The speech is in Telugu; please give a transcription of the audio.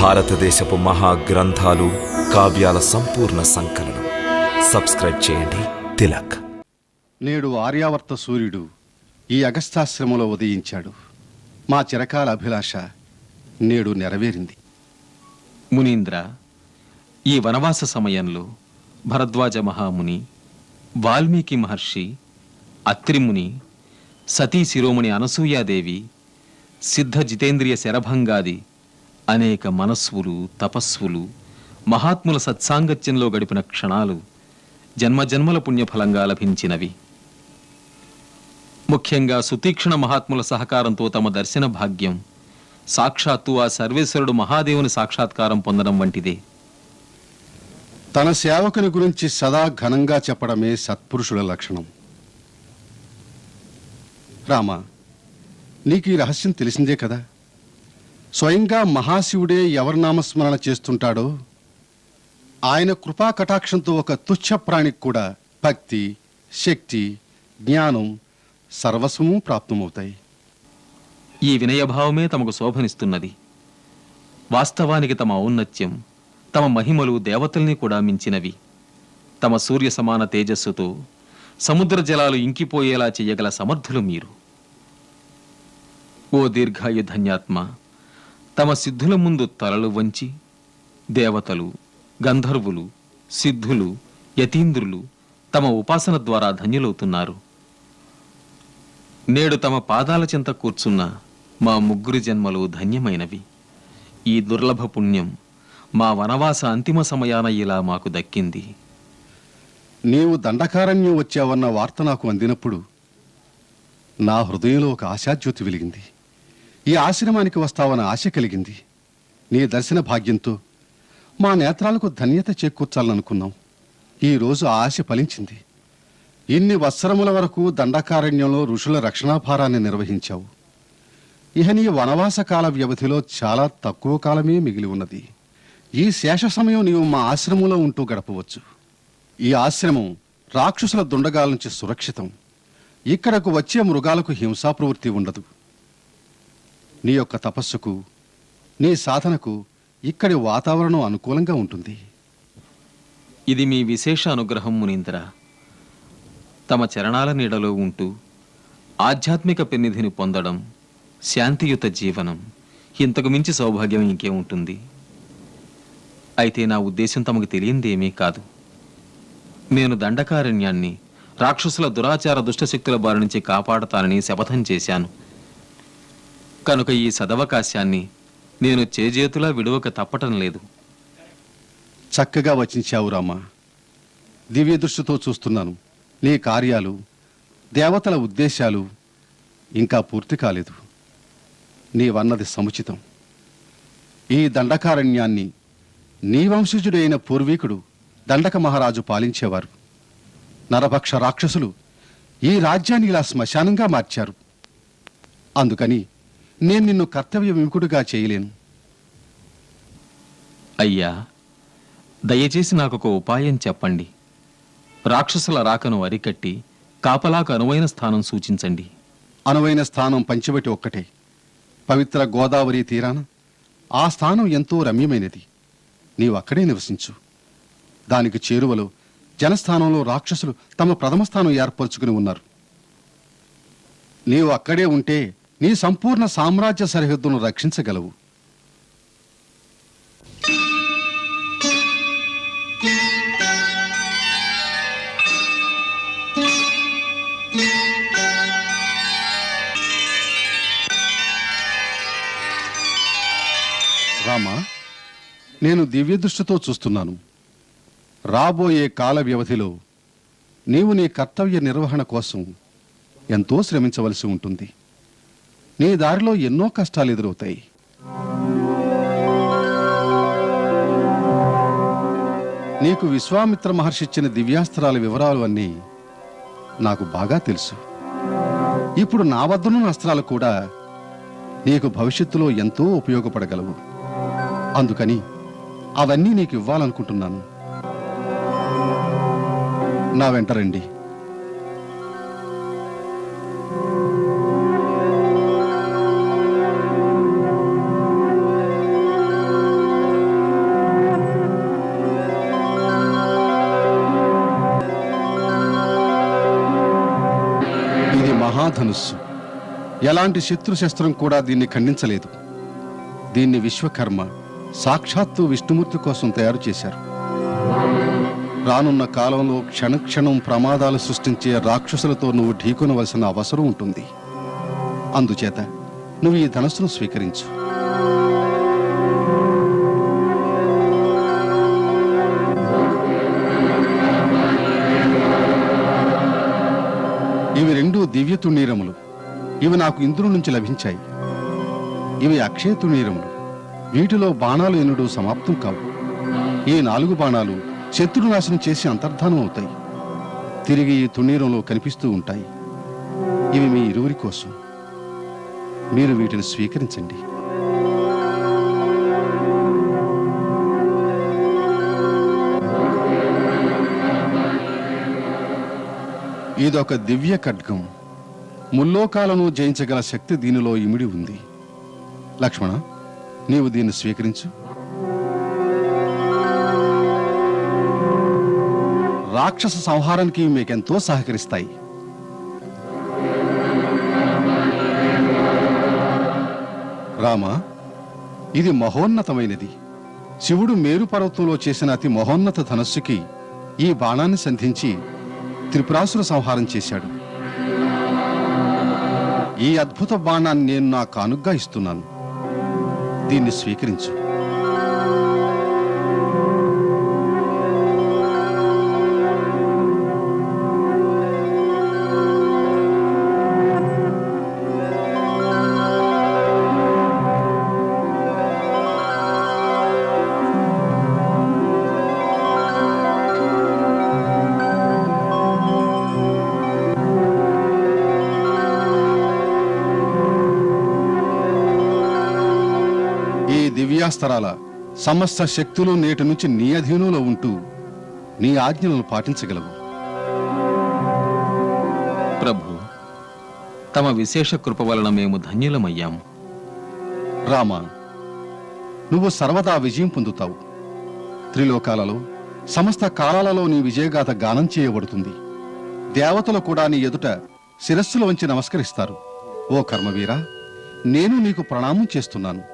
భారతదేశపు మహా గ్రంథాలు కావ్యాల సంపూర్ణ సంకలనం. సబ్స్క్రైబ్ చేయండి. తిలక్. నేడు ఆర్యావర్త సూర్యుడు ఈ అగస్తాశ్రమంలో ఉదయించాడు. మా చిరకాల అభిలాష నేడు నెరవేరింది. మునీంద్ర ఈ వనవాస సమయంలో భరద్వాజ మహాముని వాల్మీకి మహర్షి అత్రిముని సతీ శిరోమణి అనసూయాదేవి సిద్ధ జితేంద్రియ శరభంగాది అనేక మనస్సులు తపస్సులు మహాత్ముల సత్సాంగత్యంలో గడిపిన క్షణాలు జన్మజన్మల పుణ్యఫలంగా లభించినవి. ముఖ్యంగా సుతీక్షణ మహాత్ముల సహకారంతో తమ దర్శన భాగ్యం సాక్షాత్తు ఆ సర్వేశ్వరుడు మహాదేవుని సాక్షాత్కారం పొందడం వంటిదే. తన సేవకుని గురించి సదా ఘనంగా చెప్పడమే సత్పురుషుల లక్షణం. రామా నీకు ఈ రహస్యం తెలిసిందే కదా? స్వయంగా మహాశివుడే ఎవరి నామస్మరణ చేస్తుంటాడో? ఆయన కృపా కటాక్షంతో ఒక తుచ్చ ప్రాణికి కూడా భక్తి శక్తి జ్ఞానం సర్వస్వము ప్రాప్తమవుతాయి. ఈ వినయభావమే తమకు శోభనిస్తున్నది. వాస్తవానికి తమ ఔన్నత్యం తమ మహిమలు దేవతల్ని కూడా మించినవి. తమ సూర్య సమాన తేజస్సుతో సముద్ర జలాలు ఇంకిపోయేలా చెయ్యగల సమర్థులు మీరు. ఓ దీర్ఘాయు ధన్యాత్మ తమ సిద్ధుల ముందు తలలు వంచి దేవతలు గంధర్వులు సిద్ధులు యతీంద్రులు తమ ఉపాసన ద్వారా ధన్యులవుతున్నారు. నేడు తమ పాదాల చెంత కూర్చున్న మా ముగ్గురి జన్మలు ధన్యమైనవి. ఈ దుర్లభ పుణ్యం మా వనవాస అంతిమ సమయాన ఇలా మాకు దక్కింది. నీవు దండకారణ్యం వచ్చావన్న వార్త నాకు అందినప్పుడు నా హృదయంలో ఒక ఆశాజ్యోతి వెలిగింది. ఈ ఆశ్రమానికి వస్తావన్న ఆశ కలిగింది. నీ దర్శన భాగ్యంతో మా నేత్రాలకు ధన్యత చేకూర్చాలనుకున్నాం. ఈ రోజు ఆ ఆశ ఫలించింది. ఇన్ని వత్సరముల వరకు దండకారణ్యంలో ఋషుల రక్షణాభారాన్ని నిర్వహించావు. ఇహ నీ వనవాస కాల వ్యవధిలో చాలా తక్కువ కాలమే మిగిలి ఉన్నది. ఈ శేష సమయం నీవు మా ఆశ్రమంలో ఉంటూ గడపవచ్చు. ఈ ఆశ్రమం రాక్షసుల దుండగాల నుంచి సురక్షితం. ఇక్కడకు వచ్చే మృగాలకు హింసా ప్రవృత్తి ఉండదు. నీ యొక్క తపస్సుకు నీ సాధనకు ఇక్కడి వాతావరణం అనుకూలంగా ఉంటుంది. ఇది మీ విశేష అనుగ్రహం మునీంద్ర. తమ చరణాల నీడలో ఉంటూ ఆధ్యాత్మిక పెన్నిధిని పొందడం శాంతియుత జీవనం ఇంతకు మించి సౌభాగ్యం ఇంకే ఉంటుంది. అయితే నా ఉద్దేశం తమకు తెలియందేమీ కాదు. నేను దండకారణ్యాన్ని రాక్షసుల దురాచార దుష్టశక్తుల బారి నుంచి కాపాడతానని శపథం చేశాను. కనుక ఈ సదవకాశాన్ని నేను చేజేతులా విడువక తప్పటం లేదు. చక్కగా వచించావు రామా. దివ్య దృష్టితో చూస్తున్నాను. నీ కార్యాలు దేవతల ఉద్దేశాలు ఇంకా పూర్తి కాలేదు. నీవన్నది సముచితం. ఈ దండకారణ్యాన్ని నీ వంశజుడైన పూర్వీకుడు దండక మహారాజు పాలించేవారు. నరభక్ష రాక్షసులు ఈ రాజ్యాన్ని ఇలా శ్మశానంగా మార్చారు. అందుకని నేను నిన్ను కర్తవ్య విముకుడుగా చేయలేను. అయ్యా దయచేసి నాకు ఒక ఉపాయం చెప్పండి. రాక్షసుల రాకను అరికట్టి కాపలాకు అనువైన స్థానం సూచించండి. అనువైన స్థానం పంచవటి ఒక్కటే. పవిత్ర గోదావరి తీరాన ఆ స్థానం ఎంతో రమ్యమైనది. నీవు అక్కడే నివసించు. దానికి చేరువలో జనస్థానంలో రాక్షసులు తమ ప్రథమ స్థానం ఏర్పరచుకుని ఉన్నారు. నీవు అక్కడే ఉంటే నీ సంపూర్ణ సామ్రాజ్య సరిహద్దును రక్షించగలవు. రామా నేను దివ్యదృష్టితో చూస్తున్నాను. రాబోయే కాల వ్యవధిలో నీవు నీ కర్తవ్య నిర్వహణ కోసం ఎంతో శ్రమించవలసి ఉంటుంది. నీ దారిలో ఎన్నో కష్టాలు ఎదురవుతాయి. నీకు విశ్వామిత్ర మహర్షి ఇచ్చిన దివ్యాస్త్రాల వివరాలు అన్నీ నాకు బాగా తెలుసు. ఇప్పుడు నా వద్దనున్న అస్త్రాలు కూడా నీకు భవిష్యత్తులో ఎంతో ఉపయోగపడగలవు. అందుకని అవన్నీ నీకు ఇవ్వాలనుకుంటున్నాను. నా వెంట రండి. ధనుస్సు ఎలాంటి శత్రుశస్త్రం కూడా దీన్ని ఖండించలేదు. దీన్ని విశ్వకర్మ సాక్షాత్తు విష్ణుమూర్తి కోసం తయారు చేశారు. రానున్న కాలంలో క్షణక్షణం ప్రమాదాలు సృష్టించే రాక్షసులతో నువ్వు ఢీకొనవలసిన అవసరం ఉంటుంది. అందుచేత నువ్వు ఈ ధనస్సును స్వీకరించు. రెండు దివ్య తుణీరములు ఇవి నాకు ఇంద్రుడి నుంచి లభించాయి. ఇవి అక్షయ తుణీరములు వీటిలో బాణాలు ఎన్నుడు సమాప్తం కావు. ఈ నాలుగు బాణాలు శత్రు నాశనం చేసి అంతర్ధానం అవుతాయి. తిరిగి ఈ తుణీరంలో కనిపిస్తూ ఉంటాయి. ఇవి మీ ఇరువురి కోసం. మీరు వీటిని స్వీకరించండి. ఇదొక దివ్య ఖడ్గం. ముల్లోకాలను జయించగల శక్తి దీనిలో ఇమిడి ఉంది. లక్ష్మణ నీవు దీన్ని స్వీకరించు. రాక్షస సంహారానికి మీకెంతో సహకరిస్తాయి. రామ ఇది మహోన్నతమైనది. శివుడు మేరు పర్వతంలో చేసిన అతి మహోన్నత ధనస్సుకి ఈ బాణాన్ని సంధించి త్రిపురాసుర సంహారం చేశాడు. ఈ అద్భుత బాణాన్ని నేను నా కానుగ్గా ఇస్తున్నాను దీన్ని స్వీకరించు. ఈ దివ్యాస్తరాల సమస్త శక్తులు నేటి నుంచి నీ అధీనంలో ఉంటూ నీ ఆజ్ఞలను పాటించగలవు. ప్రభు తమ విశేష కృప వలన మేము ధన్యులమయ్యాం. రామ నువ్వు సర్వదా విజయం పొందుతావు. త్రిలోకాలలో సమస్త కాలాలలో నీ విజయగాథ గానం చేయబడుతుంది. దేవతలు కూడా నీ ఎదుట శిరస్సులు వంచి నమస్కరిస్తారు. ఓ కర్మవీరా నేను నీకు ప్రణామం చేస్తున్నాను.